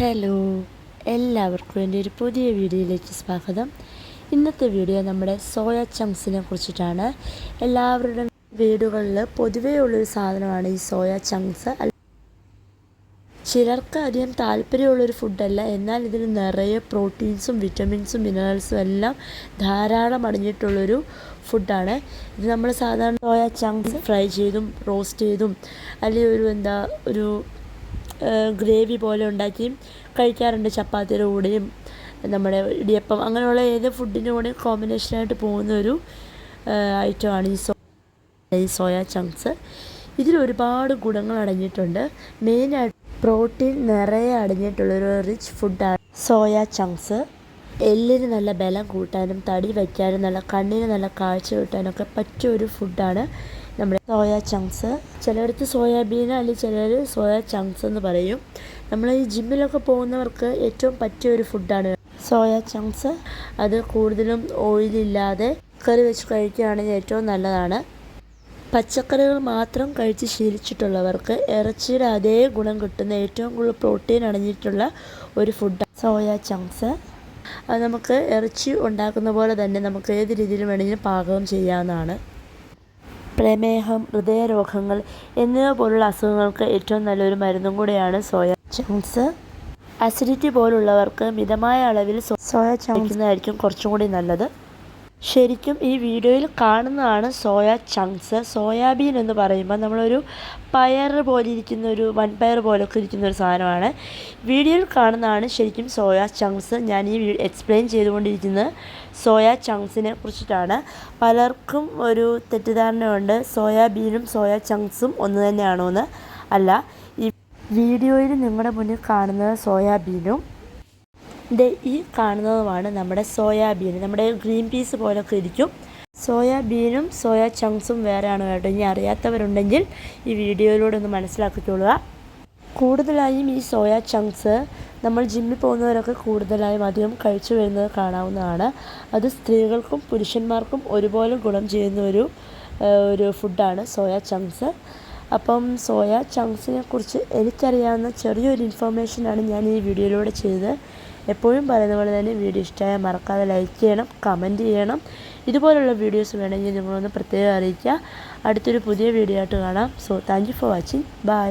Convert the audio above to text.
Hello എല്ലാവർക്കും എന്റെ ഒരു പുതിയ വീഡിയോയിലേക്ക് സ്വാഗതം. ഇന്നത്തെ വീഡിയോ നമ്മുടെ സോയ ചങ്ക്സിനെ കുറിച്ചിട്ടാണ്. എല്ലാവരുടെ വീടുകളിൽ പൊതുവേ ഉള്ളൊരു സാധനമാണ് ഈ സോയ ചങ്ക്സ്. ചിലർക്ക് അധികം താല്പര്യമുള്ളൊരു ഫുഡല്ല എന്നാൽ ഇതിന് നിറയെ പ്രോട്ടീൻസും വിറ്റമിൻസും മിനറൽസും എല്ലാം ധാരാളം അടങ്ങിയിട്ടുള്ളൊരു ഫുഡാണ് ഇത് നമ്മൾ സാധാരണ സോയ ചങ്ക്സ് ഫ്രൈ ചെയ്തും റോസ്റ്റ് ചെയ്തും അല്ലെങ്കിൽ ഒരു എന്താ ഒരു ഗ്രേവി പോലെ ഉണ്ടാക്കിയും കഴിക്കാറുണ്ട്. ചപ്പാത്തിയുടെ കൂടെയും നമ്മുടെ ഇടിയപ്പം അങ്ങനെയുള്ള ഏത് ഫുഡിന്റെ കൂടെയും കോമ്പിനേഷനായിട്ട് പോകുന്ന ഒരു ഐറ്റമാണ് ഈ സോ ഈ സോയ ചങ്ക്സ് ഇതിൽ ഒരുപാട് ഗുണങ്ങൾ അടങ്ങിയിട്ടുണ്ട്. മെയിനായിട്ട് പ്രോട്ടീൻ നിറയെ അടങ്ങിയിട്ടുള്ളൊരു റിച്ച് ഫുഡാണ് സോയ ചങ്ക്സ് എല്ലിന് നല്ല ബലം കൂട്ടാനും തടി വയ്ക്കാനും നല്ല കണ്ണിന് നല്ല കാഴ്ച കിട്ടാനൊക്കെ പറ്റിയ ഒരു ഫുഡാണ് നമ്മുടെ സോയ ചങ്ക്സ്. ചിലയിടത്ത് സോയാബീൻ അല്ലെങ്കിൽ ചിലർ സോയ ചങ്ക്സ് എന്ന് പറയും. നമ്മൾ ഈ ജിമ്മിലൊക്കെ പോകുന്നവർക്ക് ഏറ്റവും പറ്റിയ ഒരു ഫുഡാണ് സോയ ചങ്ക്സ്. അത് കൂടുതലും ഓയിലില്ലാതെ കറി വെച്ച് കഴിക്കുകയാണെങ്കിൽ ഏറ്റവും നല്ലതാണ്. പച്ചക്കറികൾ മാത്രം കഴിച്ച് ശീലിച്ചിട്ടുള്ളവർക്ക് ഇറച്ചിയുടെ അതേ ഗുണം കിട്ടുന്ന ഏറ്റവും കൂടുതൽ പ്രോട്ടീൻ അടങ്ങിയിട്ടുള്ള ഒരു ഫുഡാണ് സോയ ചങ്ക്സ്. അത് നമുക്ക് ഇറച്ചി ഉണ്ടാക്കുന്ന പോലെ തന്നെ നമുക്ക് ഏത് രീതിയിൽ വേണമെങ്കിലും പാകം ചെയ്യാവുന്നതാണ്. പ്രമേഹം ഹൃദയരോഗങ്ങൾ എന്നിവ പോലുള്ള അസുഖങ്ങൾക്ക് ഏറ്റവും നല്ലൊരു മരുന്നും കൂടിയാണ് സോയ ചങ്ക്സ്. അസിഡിറ്റി പോലുള്ളവർക്ക് മിതമായ അളവിൽ സോയ ചങ്ക്സിനായിരിക്കും കുറച്ചും കൂടി നല്ലത്. ശരിക്കും ഈ വീഡിയോയിൽ കാണുന്നതാണ് സോയ ചങ്ക്സ്. സോയാബീൻ എന്ന് പറയുമ്പോൾ നമ്മളൊരു പയർ പോലെ ഇരിക്കുന്ന ഒരു വൻപയർ പോലൊക്കെ ഇരിക്കുന്ന ഒരു സാധനമാണ്. വീഡിയോയിൽ കാണുന്നതാണ് ശരിക്കും സോയ ചങ്ക്സ്. ഞാൻ ഈ എക്സ്പ്ലെയിൻ ചെയ്തുകൊണ്ടിരിക്കുന്നത് സോയ ചങ്ക്സിനെ കുറിച്ചിട്ടാണ്. പലർക്കും ഒരു തെറ്റിദ്ധാരണയുണ്ട്. സോയാബീനും സോയ ചങ്ക്സും ഒന്ന് തന്നെയാണോ എന്ന് അല്ല ഈ വീഡിയോയിൽ നിങ്ങളുടെ മുന്നിൽ കാണുന്നത് സോയാബീനും ഇത് ഈ കാണുന്നതുമാണ് നമ്മുടെ സോയാബീൻ. നമ്മുടെ ഗ്രീൻ പീസ് പോലൊക്കെ ഇരിക്കും. സോയാബീനും സോയ ചങ്ക്സും വേറെയാണ് കേട്ടോ. ഇനി അറിയാത്തവരുണ്ടെങ്കിൽ ഈ വീഡിയോയിലൂടെ ഒന്ന് മനസ്സിലാക്കിക്കൊള്ളുക കൂടുതലായും ഈ സോയ ചങ്ക്സ് നമ്മൾ ജിമ്മിൽ പോകുന്നവരൊക്കെ കൂടുതലായും അധികം കഴിച്ചു വരുന്നത് കാണാവുന്നതാണ്. അത് സ്ത്രീകൾക്കും പുരുഷന്മാർക്കും ഒരുപോലെ ഗുണം ചെയ്യുന്ന ഒരു ഒരു ഫുഡാണ് സോയ ചങ്ക്സ്. അപ്പം സോയ ചങ്ക്സിനെ കുറിച്ച് എനിക്കറിയാവുന്ന ചെറിയൊരു ഇൻഫർമേഷനാണ് ഞാൻ ഈ വീഡിയോയിലൂടെ ചെയ്തത്. എപ്പോഴും പറയുന്നതുപോലെ തന്നെ വീഡിയോ ഇഷ്ടമായാൽ മറക്കാതെ ലൈക്ക് ചെയ്യണം കമന്റ് ചെയ്യണം. ഇതുപോലുള്ള വീഡിയോസ് വേണമെങ്കിൽ നിങ്ങളൊന്ന് പ്രത്യേകം അറിയിക്കുക. അടുത്തൊരു പുതിയ വീഡിയോ ആയിട്ട് കാണാം. So thank you for watching bye